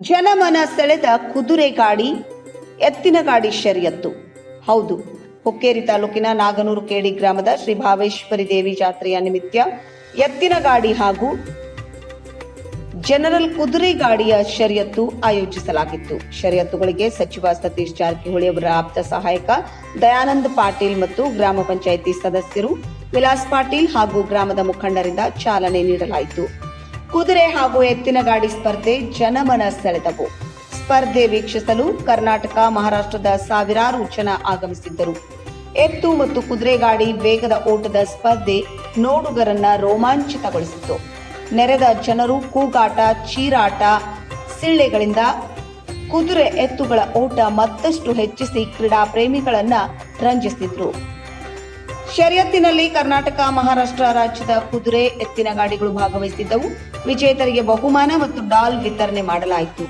ಜನಮನ ಸೆಳೆದ ಕುದುರೆ ಗಾಡಿ ಎತ್ತಿನ ಗಾಡಿ ಶರಿಯತ್ತು ಹೌದು, ಹುಕ್ಕೇರಿ ತಾಲೂಕಿನ ನಾಗನೂರು ಕೇಡಿ ಗ್ರಾಮದ ಶ್ರೀ ಭಾವೇಶ್ವರಿ ದೇವಿ ಜಾತ್ರೆಯ ನಿಮಿತ್ತ ಎತ್ತಿನ ಗಾಡಿ ಹಾಗೂ ಜನರಲ್ ಕುದುರೆ ಗಾಡಿಯ ಶರ್ಯತ್ತು ಆಯೋಜಿಸಲಾಗಿತ್ತು. ಶರ್ಯತ್ತುಗಳಿಗೆ ಸಚಿವ ಸತೀಶ್ ಜಾರಕಿಹೊಳಿ ಅವರ ಆಪ್ತ ಸಹಾಯಕ ದಯಾನಂದ್ ಪಾಟೀಲ್ ಮತ್ತು ಗ್ರಾಮ ಪಂಚಾಯಿತಿ ಸದಸ್ಯರು ವಿಲಾಸ್ ಪಾಟೀಲ್ ಹಾಗೂ ಗ್ರಾಮದ ಮುಖಂಡರಿಂದ ಚಾಲನೆ ನೀಡಲಾಯಿತು. ಕುದುರೆ ಹಾಗೂ ಎತ್ತಿನ ಗಾಡಿ ಸ್ಪರ್ಧೆ ಜನಮನ ಸೆಳೆದವು. ಸ್ಪರ್ಧೆ ವೀಕ್ಷಿಸಲು ಕರ್ನಾಟಕ, ಮಹಾರಾಷ್ಟ್ರದ ಸಾವಿರಾರು ಜನ ಆಗಮಿಸಿದ್ದರು. ಎತ್ತು ಮತ್ತು ಕುದುರೆ ಗಾಡಿ ವೇಗದ ಓಟದ ಸ್ಪರ್ಧೆ ನೋಡುಗರನ್ನ ರೋಮಾಂಚಿತಗೊಳಿಸಿತು ನೆರೆದ ಜನರು ಕೂಗಾಟ, ಚೀರಾಟ, ಸಿಳ್ಳೆಗಳಿಂದ ಕುದುರೆ ಎತ್ತುಗಳ ಓಟ ಮತ್ತಷ್ಟು ಹೆಚ್ಚಿಸಿ ಕ್ರೀಡಾ ಪ್ರೇಮಿಗಳನ್ನ ರಂಜಿಸಿದ್ರು. ಶರ್ಯತ್ತಿನಲ್ಲಿ ಕರ್ನಾಟಕ, ಮಹಾರಾಷ್ಟ್ರ ರಾಜ್ಯದ ಕುದುರೆ ಎತ್ತಿನ ಗಾಡಿಗಳು ಭಾಗವಹಿಸಿದ್ದವು. ವಿಜೇತರಿಗೆ ಬಹುಮಾನ ಮತ್ತು ಡಾಲ್ ವಿತರಣೆ ಮಾಡಲಾಯಿತು.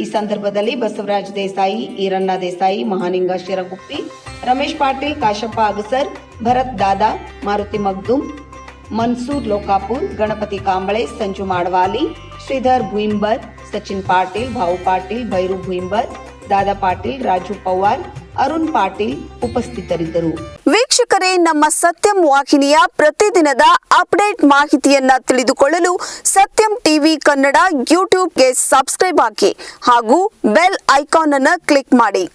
ಈ ಸಂದರ್ಭದಲ್ಲಿ ಬಸವರಾಜ್ ದೇಸಾಯಿ, ಈರಣ್ಣ ದೇಸಾಯಿ, ಮಹಾನಿಂಗ ಶಿರಗುಪ್ಪಿ, ರಮೇಶ್ ಪಾಟೀಲ್, ಕಾಶಪ್ಪ ಅಗಸರ್, ಭರತ್ ದಾದಾ, ಮಾರುತಿ ಮಗ್ದುಮ್ ಮನ್ಸೂರ್ ಲೋಕಾಪುರ್, ಗಣಪತಿ ಕಾಂಬಳೆ, ಸಂಜು ಮಾಡವಾಲಿ, ಶ್ರೀಧರ್ ಭುಯಿಂಬರ್, ಸಚಿನ್ ಪಾಟೀಲ್ ಭಾವು ಪಾಟೀಲ್, ಭೈರು ಭುಯಿಂಬರ್, ದಾದಾ ಪಾಟೀಲ್, ರಾಜು ಪವಾರ್, ಅರುಣ್ ಪಾಟೀಲ್ ಉಪಸ್ಥಿತರಿದ್ದರು. ವೀಕ್ಷಕರೇ, ನಮ್ಮ ಸತ್ಯಂ ವಾಹಿನಿಯ ಪ್ರತಿದಿನದ ಅಪ್ಡೇಟ್ ಮಾಹಿತಿಯನ್ನ ತಿಳಿದುಕೊಳ್ಳಲು ಸತ್ಯಂ ಟಿವಿ ಕನ್ನಡ ಯೂಟ್ಯೂಬ್ಗೆ ಸಬ್ಸ್ಕ್ರೈಬ್ ಹಾಕಿ ಹಾಗೂ ಬೆಲ್ ಐಕಾನ್ ಅನ್ನು ಕ್ಲಿಕ್ ಮಾಡಿ.